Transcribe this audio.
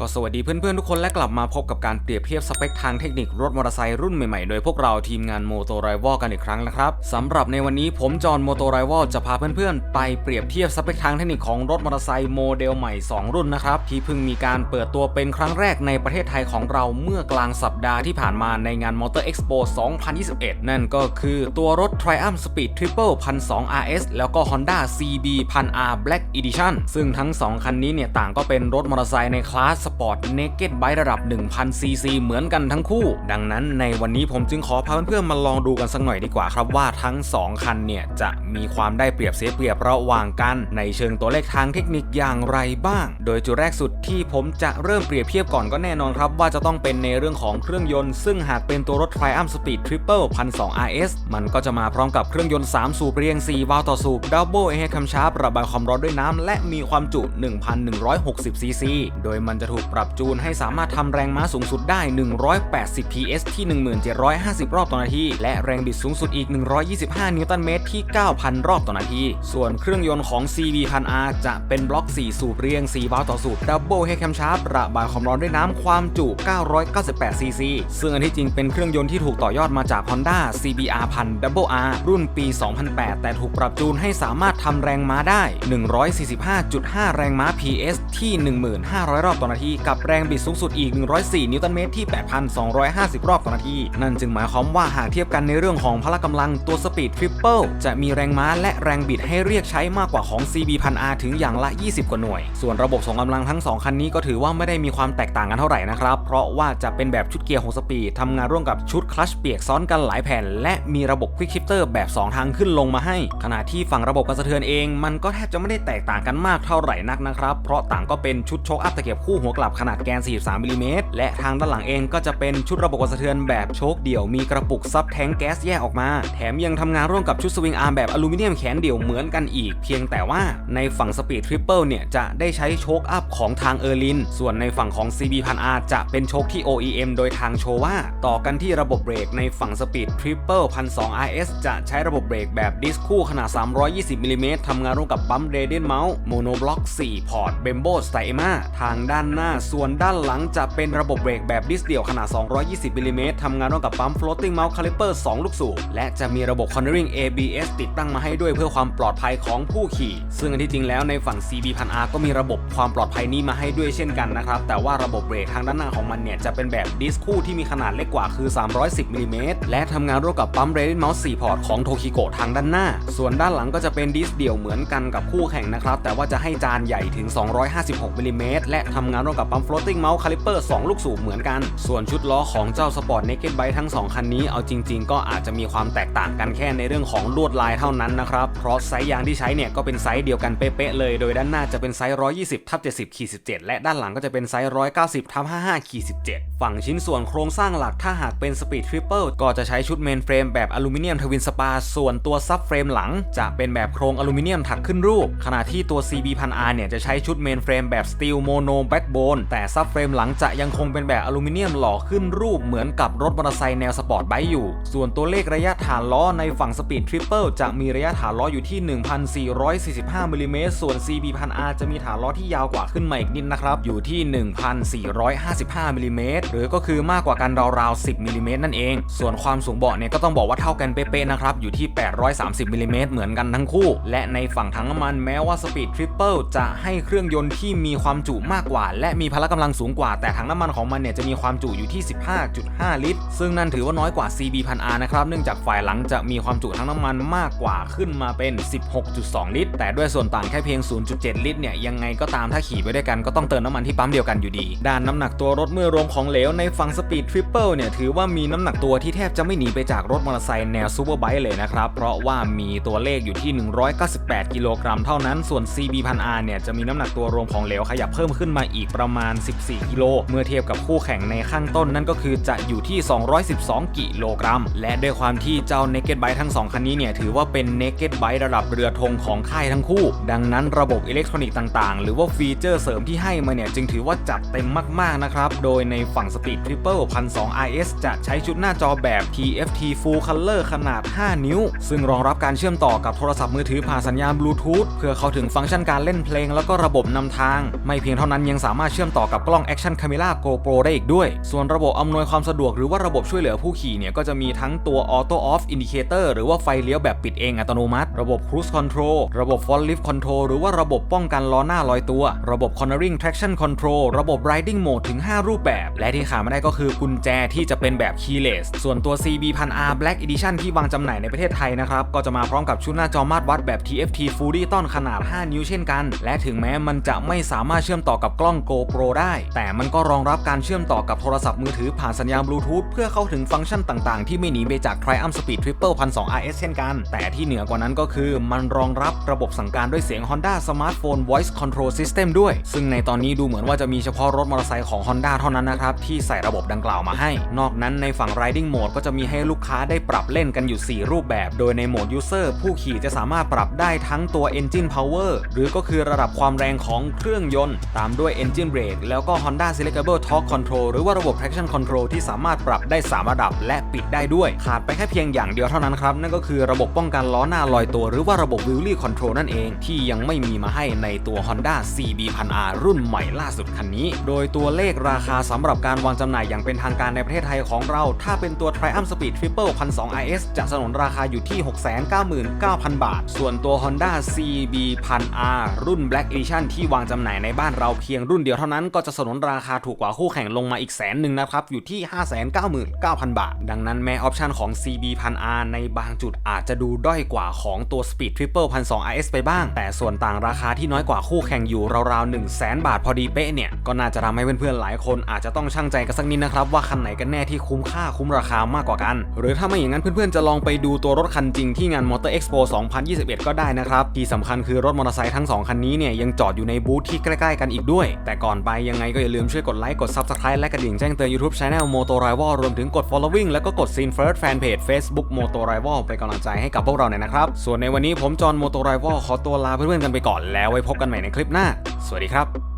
ก็สวัสดีเพื่อนๆทุกคนและกลับมาพบกับการเปรียบเทียบสเปคทางเทคนิครถมอเตอร์ไซค์รุ่นใหม่ๆ โดยพวกเราทีมงานโมโตไรวอลกันอีกครั้งนะครับสำหรับในวันนี้ผมจอห์นโมโตไรวอลจะพาเพื่อนๆ ไปเปรียบเทียบสเปคทางเทคนิคของรถมอเตอร์ไซค์โมเดลใหม่ 2 รุ่นนะครับ ที่เพิ่งมีการเปิดตัวเป็นครั้งแรกในประเทศไทยของเราเมื่อกลางสัปดาห์ที่ผ่านมาในงาน Motor Expo 2021 นั่นก็คือตัวรถ Triumph Speed Triple 1200 RS แล้วก็ Honda CB 1000R Black Edition ซึ่งทั้ง 2 คันนี้เนี่ยต่างก็เป็นรถมอเตอร์ไซค์ในคลาส ปอร์ต Naked Bike ระดับ 1000 cc เหมือนกันทั้งคู่ ดังนั้นในวันนี้ผมจึงขอพาเพื่อนๆมาลองดูกันสักหน่อยดีกว่าครับว่าทั้ง 2 คันเนี่ย จะมีความได้เปรียบเสียเปรียบระหว่างกัน ในเชิงตัวเลขทางเทคนิคอย่างไรบ้าง โดยจุดแรกสุดที่ผมจะเริ่มเปรียบเทียบก่อนก็แน่นอนครับ ว่าจะต้องเป็นในเรื่องของเครื่องยนต์ ซึ่งหากเป็นตัวรถ Triumph Speed Triple 1200 RS มันก็จะมาพร้อมกับเครื่องยนต์ 3 สูบเรียง 4 วาล์วต่อสูบ Double Air Cam Sharp ระบายความร้อนด้วยน้ำและมีความจุ 1,160 ซีซี โดยมันจะถูกปรับจูนให้สามารถทำแรงม้าสูงสุดได้ 180 PS ที่ 1750 รอบต่อนาที และแรงบิดสูงสุดอีก 125 นิวตันเมตรที่ 9,000 รอบต่อนาที ส่วนเครื่องยนต์ของ CB 1000R จะเป็นบล็อก 4 สูบเรียง 4 วาล์วต่อสูบ Double Head Cam Sharp ระบายความร้อนด้วยน้ำความจุ 998ซีซีซึ่งอันที่จริงเป็นเครื่องยนต์ที่ถูกต่อยอดมาจาก Honda CBR 1000 Double R รุ่นปี 2008 แต่ถูกปรับจูนให้สามารถทำแรงม้าได้ 145.5 แรงม้า PS ที่ 1500 รอบต่อนาทีกับแรงบิดสูงสุดอีก 104 นิวตันเมตรที่ 8,250 รอบต่อนาที นั่นจึงหมายความว่าหากเทียบกันในเรื่องของพละกำลังตัว Speed Triple จะมีแรงม้าและแรงบิดให้เรียกใช้มากกว่าของ CB 1000R ถึงอย่างละ 20 กว่าหน่วย ส่วนระบบส่งกำลังทั้ง 2 คันนี้ก็ถือว่าไม่ได้มีความแตกต่างกันเท่าไหร่นะครับ เพราะว่าจะเป็นแบบชุดเกียร์6สปีดทำงานร่วมกับชุดคลัชเปียกซ้อนกันหลายแผ่น และมีระบบ Quick Shifter แบบ 2 ทางขึ้นลงมาให้ ขณะที่ฝั่งระบบกรสะเทือนเอง มันก็แทบจะไม่ได้แตกต่างกันมากเท่าไหร่นักนะครับ เพราะต่างก็เป็นชุดโชคอัพตะเกียบคู่หัวกลับขนาดแกน 43มิลลิเมตรและทางด้านหลังเองก็จะเป็นชุดระบบการสะเทือนแบบโชคเดี่ยวมีกระปุกซับแทงแก๊สแยกออกมา แถมยังทำงานร่วมกับชุดสวิงอาร์มแบบอลูมิเนียมแขนเดี่ยวเหมือนกันอีก เพียงแต่ว่าในฝั่งสปีดทริปเปิลเนี่ยจะได้ใช้โชคอัพของทางเออร์ลิน ส่วนในฝั่งของ CB 1 0 0 R จะเป็นโชคที่ OEM โดยทางโชว่าต่อกันที่ระบบเบรกในฝั่งสปีดทริปเปิล1200 RS จะใช้ระบบเบรกแบบดิสคู่ขนาด 320มิลลิเมตรทำงานร่วมกับปั๊มเรเดนเมาส์โมโนบล็อก4พอร์ตเบมโบสไตเอมาทางด้านหน้าส่วนด้านหลังจะเป็นระบบเบรกแบบดิสเดี่ยวขนาด 220มิลลิเมตรทำงานร่วมกับปั๊ม floating mount caliper 2 ลูกสูบ และจะมีระบบ cornering ABS ติดตั้งมาให้ด้วยเพื่อความปลอดภัยของผู้ขี่ ซึ่งอันที่จริงแล้วในฝั่ง CB 1000R ก็มีระบบความปลอดภัยนี้มาให้ด้วยเช่นกันนะครับ แต่ว่าระบบเบรกทางด้านหน้าของมันเนี่ยจะเป็นแบบดิสคู่ที่มีขนาดเล็กกว่าคือ 310มิลลิเมตรและทำงานร่วมกับปั๊ม Raiden Mouse 4พอร์ตของโทคิโกทางด้านหน้า ส่วนด้านหลังก็จะเป็นดิสเดี่ยวเหมือนกันกับคู่แข่งนะครับแต่ว่าจะให้จานใหญ่ถึง 256มิลลิเมตรและทำงานร่วมกับปั๊ม floating mount caliper 2 ลูกสูบเหมือนกัน ส่วนชุดล้อของเจ้า Sport Naked Bike ทั้ง 2 คันนี้เอาจริง ๆ ก็อาจจะมีความแตกต่างกันแค่ในเรื่องของลวดลายเท่านั้นนะครับ เพราะไซส์ยางที่ใช้เนี่ยก็เป็นไซส์เดียวกันเป๊ะๆเลย โดยด้านหน้าจะเป็นไซส์ 120ทับ70ขีด17 และด้านหลังก็จะเป็นไซส์ 190ทับ55ขีด17 ฝั่งชิ้นส่วนโครงสร้างหลักถ้าหากเป็น Speed Triple ก็จะใช้ชุดเมนเฟรมแบบอลูมิเนียมทวินสปา ส่วนตัวซับเฟรมหลัง จะเป็นแบบโครงอลูมิเนียมถักขึ้นรูป ขณะที่ตัว CB 1000R เนี่ยจะใช้ชุดเมนเฟรมแบบสตีลโมโนแบ็กโบนแต่ซับเฟรมหลังจะยังคงเป็นแบบอลูมิเนียมหล่อขึ้นรูปเหมือนกับรถมอเตอร์ไซค์แนวสปอร์ตไบค์อยู่ ส่วนตัวเลขระยะฐานล้อในฝั่ง Speed Triple จะมีระยะฐานล้ออยู่ที่ 1,445มิลลิเมตรส่วน CB 1000R จะมีฐานล้อที่ยาวกว่าขึ้นมาอีกนิดนะครับ อยู่ที่ 1,455มิลลิเมตรหรือก็คือมากกว่ากันราวๆ 10มิลลิเมตรนั่นเอง ส่วนความสูงเบาะเนี่ยก็ต้องบอกว่าเท่ากันเป๊ะๆนะครับ อยู่ที่ 830มิลิเมตรเหมือนกันทั้งคู่ และในฝั่งถังน้ำมันแม้ว่า Speed Triple จะให้เครื่องยนต์ที่มีความจุมากกว่า และมีพละกำลังสูงกว่า แต่ถังน้ำมันของมันเนี่ยจะมีความจุอยู่ที่ 15.5 ลิตร ซึ่งนั่นถือว่าน้อยกว่า CB 1000R นะครับ เนื่องจากฝ่ายหลังจะมีความจุทั้งน้ำมันมากกว่าขึ้นมาเป็น 16.2 ลิตร แต่ด้วยส่วนต่างแค่เพียง 0.7 ลิตรเนี่ยยังไงก็ตามถ้าขี่ไปด้วยกันก็ต้องเติมน้ำมันที่ปั๊มเดียวกันอยู่ดี ด้านน้ำหนักตัวรถเมื่อรวมของเหลวในฝั่ง Speed Triple เนี่ยถือว่ามีน้ำหนักตัวที่แทบจะไม่หนีไปจากรถมอเตอร์ไซค์แนวซูเปอร์ไบค์เลยนะครับ เพราะว่ามีตัวเลขอยู่ที่ 198 กิโลกรัมเท่านั้น ส่วน CB 1000R เนี่ยจะมีน้ำหนักตัวรวมของเหลวขยับเพิ่มขึ้นมาอีกประมาณ 14 กิโล เมื่อเทียบกับคู่แข่งในข้างต้นนั่นก็คือจะอยู่ที่ 212 กิโลกรัม และด้วยความที่เจ้า Naked Bike ทั้ง 2 คันนี้เนี่ยถือว่าเป็น Naked Bike ระดับเรือธงของค่ายทั้งคู่ ดังนั้นระบบอิเล็กทรอนิกส์ต่างๆ หรือว่าฟีเจอร์เสริมที่ให้มาเนี่ยจึงถือว่าจัดเต็มมากๆนะครับ โดยในฝั่ง Speed Triple 1200 RS จะใช้ชุดหน้าจอแบบ TFT Full Color ขนาด 5 นิ้ว ซึ่งรองรับการเชื่อมต่อกับโทรศัพท์มือถือผ่านสัญญาณบลูทูธเพื่อเข้าถึงฟังก์ชันการเล่นเพลง แล้วก็ระบบนำทาง ไม่เพียงเท่านั้นยังสามารถชื่อมชื่อมต่อกับกล้อง Action Camera GoPro ได้อีกด้วย ส่วนระบบอำนวยความสะดวกหรือว่าระบบช่วยเหลือผู้ขี่เนี่ยก็จะมีทั้งตัว Auto Off Indicator หรือว่าไฟเลี้ยวแบบปิดเองอัตโนมัติ ระบบ Cruise Control ระบบ Front Lift Control หรือว่าระบบป้องกันล้อหน้าลอยตัว ระบบ Cornering Traction Control ระบบ Riding Mode ถึง 5 รูปแบบ และที่ขาดไม่ได้ก็คือกุญแจที่จะเป็นแบบ keyless ส่วนตัว CB 1 0 0 R Black Edition ที่วางจำหน่ายในประเทศไทยนะครับก็จะมาพร้อมกับชุดหน้าจอมาตรวัดแบบ TFT Full Digital ขนาด 5 นิ้วเช่นกัน และถึงแม้มันจะไม่สามารถเชื่อมต่อกับกล้อง GoPro ได้ แต่มันก็รองรับการเชื่อมต่อกับโทรศัพท์มือถือผ่านสัญญาณบลูทูธเพื่อเข้าถึงฟังก์ชันต่างๆ ที่ไม่หนีไปจาก Triumph Speed Triple 1200 RS เช่นกัน แต่ที่เหนือกว่านั้นก็คือมันรองรับระบบสั่งการด้วยเสียง Honda Smartphone Voice Control System ด้วย ซึ่งในตอนนี้ดูเหมือนว่าจะมีเฉพาะรถมอเตอร์ไซค์ของ Honda เท่านั้นนะครับที่ใส่ระบบดังกล่าวมาให้ นอกนั้นในฝั่ง Riding Mode ก็จะมีให้ลูกค้าได้ปรับเล่นกันอยู่ 4 รูปแบบ โดยในโหมด User ผู้ขี่จะสามารถปรับได้ทั้งตัว Engine Power หรือก็คือระดับความแรงของเครื่องยนต์ ตามด้วย Engine Brake แล้วก็ Honda Selectable Torque Control หรือว่าระบบ Traction Control ที่สามารถปรับได้ 3 ระดับและปิดได้ด้วย ขาดไปแค่เพียงอย่างเดียวเท่านั้นครับ นั่นก็คือระบบป้องกันล้อหน้าลอยตัว หรือว่าระบบ Wheelie Control นั่นเองที่ยังไม่มีมาให้ในตัว Honda CB 1000R รุ่นใหม่ล่าสุดคันนี้ โดยตัวเลขราคาสำหรับการวางจำหน่ายอย่างเป็นทางการในประเทศไทยของเรา ถ้าเป็นตัว Triumph Speed Triple 1200 RS จะสนนราคาอยู่ที่ 699,000 บาท ส่วนตัว Honda CB 1000R รุ่น Black Edition ที่วางจำหน่ายในบ้านเราเพียงรุ่นเดียวเท่านั้นนั้นก็จะสนนราคาถูกกว่าคู่แข่งลงมาอีกแสนหนึ่งนะครับ อยู่ที่ 599,000 บาท ดังนั้นแม้ออปชันของ CB 1000R ในบางจุดอาจจะดูด้อยกว่าของตัว Speed Triple 1200 RS ไปบ้าง แต่ส่วนต่างราคาที่น้อยกว่าคู่แข่งอยู่ราวๆ 1 0 0 0 0แบาทพอดีเป๊ะเนี่ย ก็น่าจะทำให้เพื่อนๆหลายคนอาจจะต้องชั่งใจกันสักนิดนะครับ ว่าคันไหนกันแน่ที่คุ้มค่าคุ้มราคามากกว่ากัน หรือถ้าไม่อย่างนั้นเพื่อนๆจะลองไปดูตัวรถคันจริงที่งาน Motor Expo 2021 ก็ได้นะครับที่สำคัญคือรถมอเตอร์ไซค์ทั้ง2คันนี้เนี่ยยังจอดอยู่ในบูธที่ใกล้ๆกันอีกด้วย แต่ก่อนไปยังไงก็อย่าลืมช่วยกดไลค์กด Subscribe และกระดิ่งแจ้งเตือน YouTube Channel Moto Rival รวมถึงกด Following แล้วก็กด Scene First Fanpage Facebook Moto Rival เป็นกำลังใจให้กับพวกเราหน่อยนะครับ ส่วนในวันนี้ผมจอห์น Moto Rival ขอตัวลาเพื่อนๆกันไปก่อนแล้วไว้พบกันใหม่ในคลิปหน้า สวัสดีครับ